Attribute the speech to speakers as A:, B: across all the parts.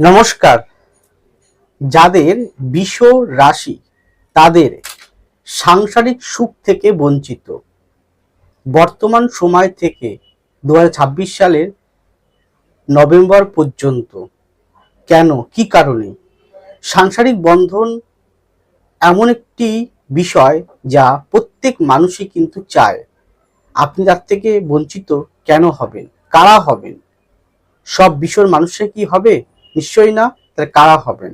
A: নমস্কার। যাদের বিষ রাশি, তাদের সাংসারিক সুখ থেকে বঞ্চিত। বর্তমান সময় থেকে দু হাজার ছাব্বিশ সালের নভেম্বর পর্যন্ত কেন, কি কারণে? সাংসারিক বন্ধন এমন একটি বিষয় যা প্রত্যেক মানুষই কিন্তু চায়। আপনি তার থেকে বঞ্চিত কেন হবেন? কারা হবেন? সব বিষয়ের মানুষের কি হবে? নিশ্চয়ই না, তাহলে কারা হবেন?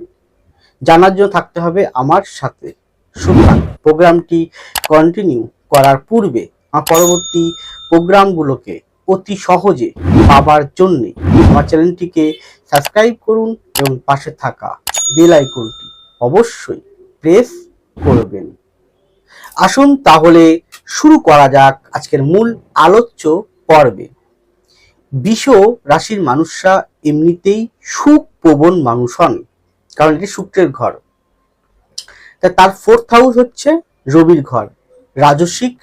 A: জানার জন্য থাকতে হবে আমার সাথে। সুতরাং প্রোগ্রামটি কন্টিনিউ করার পূর্বে, আমার পরবর্তী প্রোগ্রামগুলোকে অতি সহজে পাবার জন্য আমার চ্যানেলটিকে সাবস্ক্রাইব করুন এবং পাশে থাকা বেল আইকনটি অবশ্যই প্রেস করবেন। আসুন তাহলে শুরু করা যাক আজকের মূল আলোচ্য পর্বে। বিষ রাশির মানুষরা এমনিতেই সুখ প্রবণ মানুষ হন, কারণ এটি শুক্রের ঘর। তা তার ফোর্থ হাউস হচ্ছে রবির ঘর। রাজস্বিক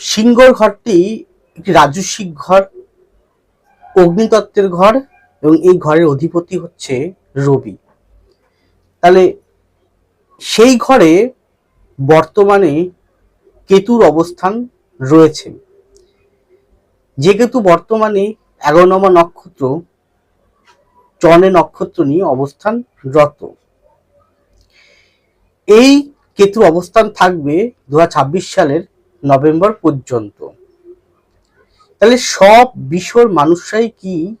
A: সিংহর ঘরটি একটি রাজস্বিক ঘর, অগ্নিতত্ত্বের ঘর এবং এই ঘরের অধিপতি হচ্ছে রবি। তাহলে সেই ঘরে বর্তমানে কেতুর অবস্থান রয়েছে। যে কেতু বর্তমানে এগারো নম্বর নক্ষত্র চনে নক্ষত্র নিয়ে অবস্থান রত এই কেতুর অবস্থান থাকবে দু হাজার ছাব্বিশ সালের নভেম্বর পর্যন্ত। তাহলে সব বিশ্বর মানুষরাই কি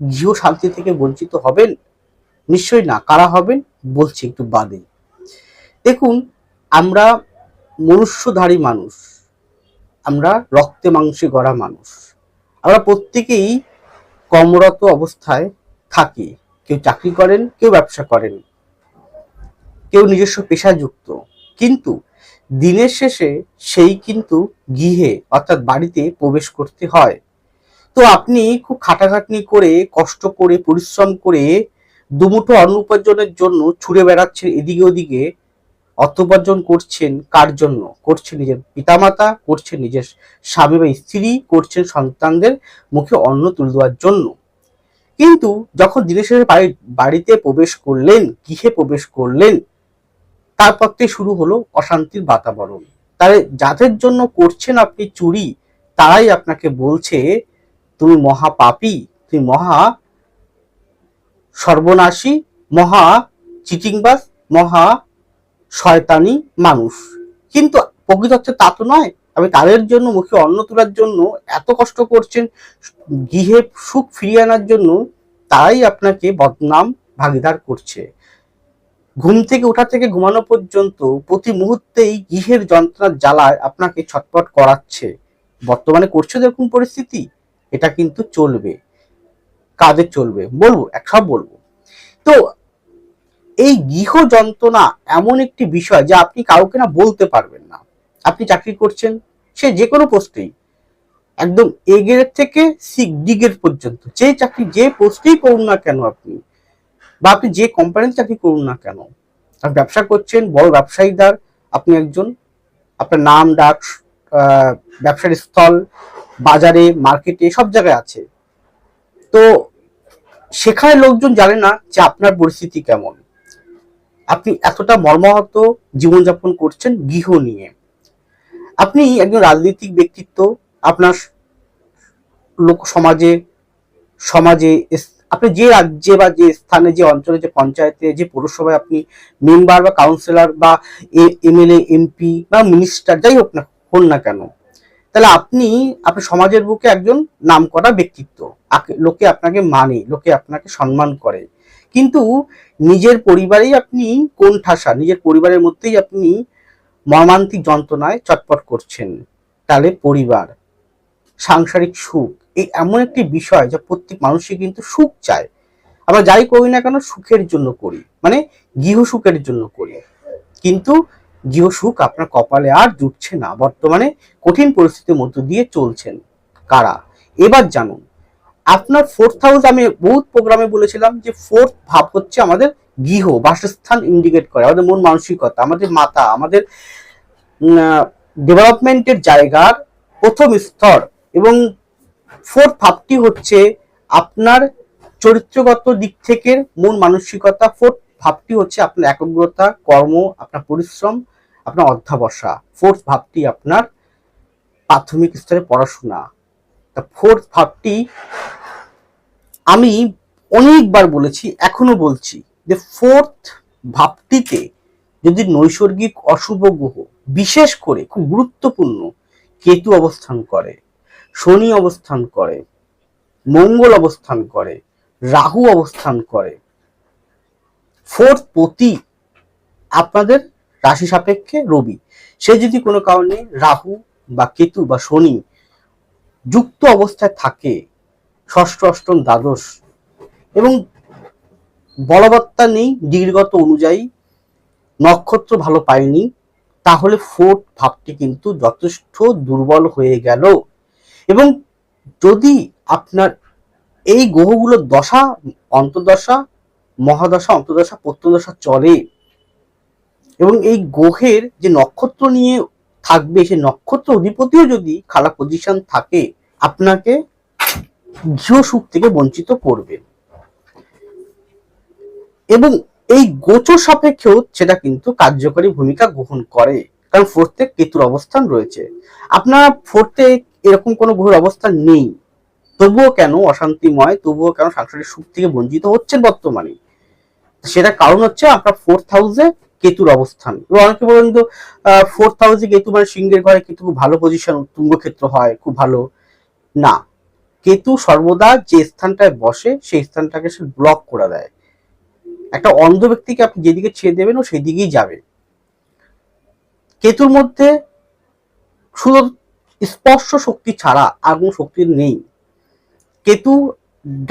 A: গৃহ শান্তি থেকে বঞ্চিত হবেন? নিশ্চয়ই না। কারা হবেন? বলছি একটু বাদে। দেখুন, আমরা মনুষ্যধারী মানুষ। আমরা রক্তে মাংসে গড়া মানুষ। আমরা প্রত্যেকেই কর্মরত অবস্থায় থাকি। কেউ চাকরি করেন, কেউ ব্যবসা করেন। কেউ নিজস্ব পেশাযুক্ত। কিন্তু দিনের শেষে সেই কিন্তু গৃহে, অর্থাৎ বাড়িতে প্রবেশ করতে হয়। তো আপনি খুব খাটাখাটনি করে, কষ্ট করে, পরিশ্রম করে, দুমুঠো অন্ন উপার্জনের জন্য ছুড়ে বেড়াচ্ছেন এদিকে ওদিকে। অর্থ উপার্জন করছেন কার জন্য? করছেন নিজের পিতামাতা, করছেন নিজের স্বামী বা স্ত্রী, করছেন সন্তানদের মুখে অন্ন তুলে দেওয়ার জন্য। কিন্তু যখন দিনের শেষে বাড়ি, বাড়িতে প্রবেশ করলেন, গৃহে প্রবেশ করলেন, তারপর থেকে শুরু হলো অশান্তির বাতাবরণ। তাহলে যাদের জন্য করছেন আপনি চুরি, তারাই আপনাকে বলছে, তুমি মহা পাপী, তুমি মহা সর্বনাশী, মহা চিটিংবাস মহা শয়তানি মানুষ। কিন্তু প্রকৃতপক্ষে তা তো নয়, আমি তাদের জন্য মুখে অন্ন তোলার জন্য এত কষ্ট করছেন, গৃহে সুখ ফিরিয়ে আনার জন্য তারাই আপনাকে বদনাম ভাগিদার করছে। ঘুম থেকে ওঠা থেকে ঘুমানো পর্যন্ত প্রতি মুহূর্তেই গৃহের যন্ত্রণার জ্বালায় আপনাকে ছটপট করাচ্ছে। বর্তমানে করছে এরকম পরিস্থিতি? এটা কিন্তু চলবে। কাজে চলবে। বলব, এক সব বলব। তো এই গৃহ যন্ত্রণা এমন একটি বিষয় যা আপনি কাউকে না বলতে পারবেন না। আপনি চাকরি করছেন, সে যে কোনো পোস্টেই, একদম এ গ্রেড থেকে সি ডি গ্রেড পর্যন্ত, যে চাকরি যে পোস্টেই করুন না কেন আপনি, বা আপনি যে কোম্পানিতে চাকরি করুন না কেন, আপনি ব্যবসা করছেন, বড় ব্যবসায়ীদার, আপনি একজন, আপনার নাম, ডাক ব্যবসার স্থল, বাজারে মার্কেটে সব জায়গায় আছে। তো সেখানে লোকজন জানে না যে আপনার পরিস্থিতি কেমন। আপনি এতটা মর্মাহত জীবনযাপন করছেন গৃহ নিয়ে। আপনি একজন রাজনৈতিক ব্যক্তিত্ব, আপনার লোক সমাজে সমাজে আপনি যে রাজ্যে বা যে স্থানে, যে অঞ্চলে, যে পঞ্চায়েতে, যে পৌরসভায় আপনি মেম্বার বা কাউন্সিলর বা এমএলএ, এমপি বা মিনিস্টার, যাই হোক না, হন না কেন, তাহলে আপনি আপনার সমাজের বুকে একজন নামকরা ব্যক্তিত্ব। আকে- লোকে আপনাকে মানে লোকে আপনাকে সম্মান করে। কিন্তু নিজের পরিবারেই আপনি কোন ঠাসা, নিজের পরিবারের মধ্যেই আপনি মর্মান্তিক যন্ত্রণায় চটপট করছেন। তাহলে পরিবার, সাংসারিক সুখ, এই এমন একটি বিষয় যা প্রত্যেক মানুষই কিন্তু সুখ চায়। আমরা যাই করি না কেন, সুখের জন্য করি। মানে গৃহ সুখের জন্য করি। কিন্তু গৃহ সুখ আপনার কপালে আর জুটছে না। বর্তমানে কঠিন পরিস্থিতির মধ্য দিয়ে চলছেন কারা? এবার জানুন আপনার ফোর্থ হাউস আমি বহুত প্রোগ্রামে বলেছিলাম যে ফোর্থ ভাব হচ্ছে আমাদের গৃহ, বাসস্থান ইন্ডিকেট করে, আমাদের মন মানসিকতা, আমাদের মাথা, আমাদের ডেভেলপমেন্টের জায়গার প্রথম স্তর এবং ফোর্থ ভাবটি হচ্ছে আপনার চরিত্রগত দিক থেকে মন মানসিকতা ফোর্থ ভাবটি হচ্ছে আপনার একাগ্রতা, কর্ম, আপনার পরিশ্রম, আপনার অধ্যাবসা। ফোর্থ ভাবটি আপনার প্রাথমিক স্তরে পড়াশোনা। তা ফোর্থ ভাবটি আমি অনেকবার বলেছি, এখনও বলছি যে ফোর্থ ভাবটিতে যদি নৈসর্গিক অশুভ গ্রহ বিশেষ করে খুব গুরুত্বপূর্ণ কেতু অবস্থান করে, শনি অবস্থান করে, মঙ্গল অবস্থান করে, রাহু অবস্থান করে ফোর্থ পতি আপনাদের রাশি সাপেক্ষে রবি। সে যদি কোনো কারণে রাহু বা কেতু বা শনি যুক্ত অবস্থায় থাকে ষষ্ঠ, অষ্টম দ্বাদশ। এবং বলবত্তা নেই, ডিগ্রিগত অনুযায়ী নক্ষত্র ভালো পায়নি, তাহলে ফোর্থ ভাবটি কিন্তু যথেষ্ট দুর্বল হয়ে গেল। এবং যদি আপনার এই গ্রহগুলোর দশা অন্তদশা মহাদশা অন্তদশা প্রত্যদশা চলে, এবং এই গ্রহের যে নক্ষত্র নিয়ে থাকবে সে নক্ষত্র অধিপতিও যদি খারাপ পজিশন থাকে, আপনাকে গৃহ সুখ থেকে বঞ্চিত করবে। এবং এই গোচর সাপেক্ষেও সেটা কিন্তু কার্যকরী ভূমিকা গ্রহণ করে, কারণ ফোর্থে কেতুর অবস্থান রয়েছে। আপনার ফোর্থে এরকম কোনো গ্রহের অবস্থান নেই। তবুও কেন অশান্তিময়, তবুও কেন সাংসারিক সুখ থেকে বঞ্চিত হচ্ছেন বর্তমানে? সেটা কারণ হচ্ছে আপনার ফোর্থ হাউসে কেতুর অবস্থান। অনেকে বলেন তো ফোর্থ হাউসে কেতু মানে সিংহের ঘরে কেতু খুব ভালো পজিশন তুঙ্গ ক্ষেত্র হয়, খুব ভালো। না। কেতু সর্বদা যে স্থানটায় বসে, সেই স্থানটাকে সে ব্লক করে দেয়। একটা অন্ধ ব্যক্তিকে আপনি যেদিকে ছেড়ে দেবেন, ও সেই দিকেই যাবে। কেতুর মধ্যে শুধু স্পর্শ শক্তি ছাড়া আর কোনো শক্তি নেই। কেতু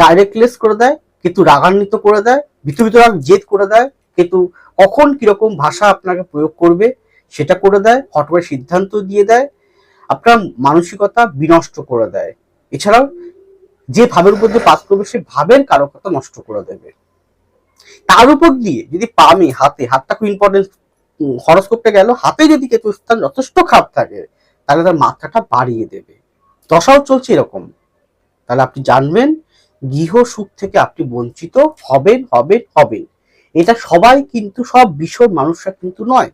A: ডাইরেক্টলেস করে দেয়, কেতু রাগান্বিত করে দেয় ভিতর ভিতর জেদ করে দেয়। কেতু কখন কীরকম ভাষা আপনাকে প্রয়োগ করবে, সেটা করে দেয় করে সিদ্ধান্ত দিয়ে দেয়। আপনার মানসিকতা বিনষ্ট করে দেয়। এছাড়াও যে ভাবের উপর দিয়ে পাস করবে, সে ভাবের কারকতা নষ্ট করে দেবে। তার উপর দিয়ে যদি পামে হাতে, হাতটা খুব ইম্পর্টেন্ট হরস্কোপটা গেল, হাতে যদি কেতু স্থান যথেষ্ট খারাপ থাকে, তাহলে তার মাত্রাটা বাড়িয়ে দেবে। দশাও চলছে এরকম। তাহলে আপনি জানবেন, গৃহ সুখ থেকে আপনি বঞ্চিত, হবেন হবেন হবেন। এটা সবাই কিন্তু, সব বিষয় মানুষরা কিন্তু নয়।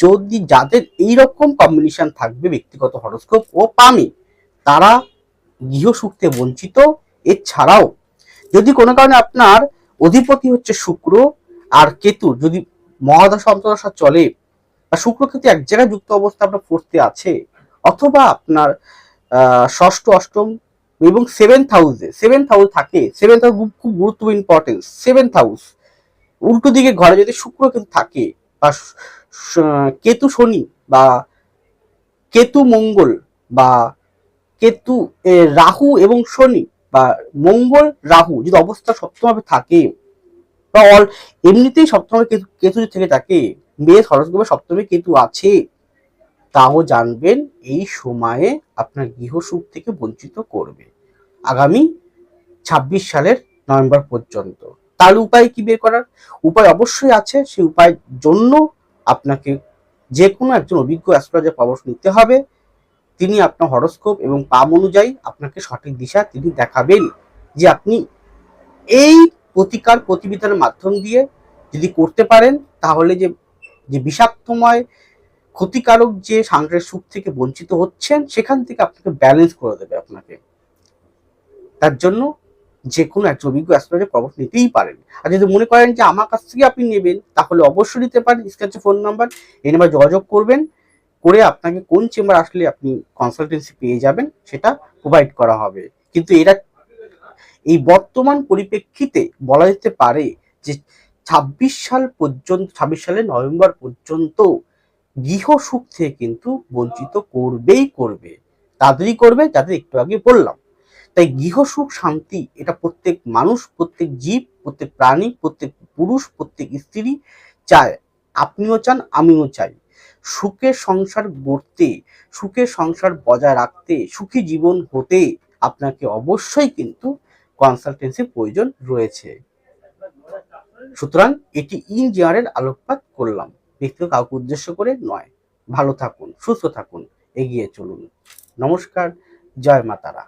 A: যদি যাদের এইরকম কম্বিনেশন থাকবে, ব্যক্তিগত হরস্কোপ ও পামি, তারা গৃহ সুখ বঞ্চিত। এছাড়াও যদি কোনো কারণে আপনার অধিপতি হচ্ছে শুক্র আর কেতু, যদি মহাদশা, অন্তদশা চলে বা শুক্র কিন্তু এক জায়গায় যুক্ত অবস্থা আপনার পড়তে আছে, অথবা আপনার ষষ্ঠ, অষ্টম এবং সেভেন্থ হাউসে সেভেন্থ হাউস থাকে সেভেন্থ হাউস খুব গুরুত্বপূর্ণ ইম্পর্টেন্স সেভেন্থ হাউস উল্টো দিকে ঘরে যদি শুক্র কিন্তু থাকে বা কেতু শনি বা কেতু মঙ্গল বা কেতু রাহু এবং শনি বা মঙ্গল, রাহু যদি অবস্থা সপ্তমভাবে থাকে, বা অল, এমনিতেই সপ্তমে কেতু কেতু থেকে থাকে মেয়ে সরস্বতী সপ্তমে কেতু আছে, তাও জানবেন এই সময়ে আপনার গৃহসুখ থেকে বঞ্চিত করবে। আগামী ছাব্বিশ সালের নভেম্বর পর্যন্ত। তার উপায় কি বের করার? উপায় অবশ্যই আছে। সেই উপায়ের জন্য আপনাকে যে কোনো একজন অভিজ্ঞ অ্যাস্ট্রোলজার পরামর্শ নিতে হবে। তিনি আপনার হরস্কোপ এবং পাম অনুযায়ী আপনাকে সঠিক দিশা তিনি দেখাবেন যে আপনি এই প্রতিকার প্রতিবিধানের মাধ্যম দিয়ে যদি করতে পারেন, তাহলে যে যে বিষাক্তময়, ক্ষতিকারক যে সাংসারিক সুখ থেকে বঞ্চিত হচ্ছেন, সেখান থেকে আপনাকে ব্যালেন্স করে দেবে আপনাকে। তার জন্য যে কোনো একজন অভিজ্ঞ অ্যাস্ট্রোলজার পরামর্শ নিতেই পারেন। আর যদি মনে করেন যে আমার কাছ থেকে আপনি নেবেন, তাহলে অবশ্যই নিতে পারেন। স্ক্যাচে ফোন নাম্বার এই নাম্বার যোগাযোগ করবেন। করে আপনাকে কোন চেম্বার আসলে আপনি কনসালটেন্সি পেয়ে যাবেন সেটা প্রোভাইড করা হবে। কিন্তু এরা এই বর্তমান পরিপ্রেক্ষিতে বলা যেতে পারে যে ছাব্বিশ সাল পর্যন্ত, ছাব্বিশ সালের নভেম্বর পর্যন্ত গৃহ সুখ থেকে কিন্তু বঞ্চিত করবেই করবে। তাদেরই করবে যাদের একটু আগে বললাম। তাই গৃহ সুখ, শান্তি, এটা প্রত্যেক মানুষ, প্রত্যেক জীব, প্রত্যেক প্রাণী, প্রত্যেক পুরুষ, প্রত্যেক স্ত্রী চায়। আপনিও চান, আমিও চাই। সুখের সংসার গড়তে সুখের সংসার বজায় রাখতে, সুখী জীবন হতে আপনাকে অবশ্যই কিন্তু কনসালটেন্সি প্রয়োজন রয়েছে। সুতরাং এটি ইঞ্জিনিয়ারের আলোকপাত করলাম। ব্যক্তিগত কাউকে উদ্দেশ্য করে নয়। ভালো থাকুন, সুস্থ থাকুন, এগিয়ে চলুন। নমস্কার, জয় মাতারা।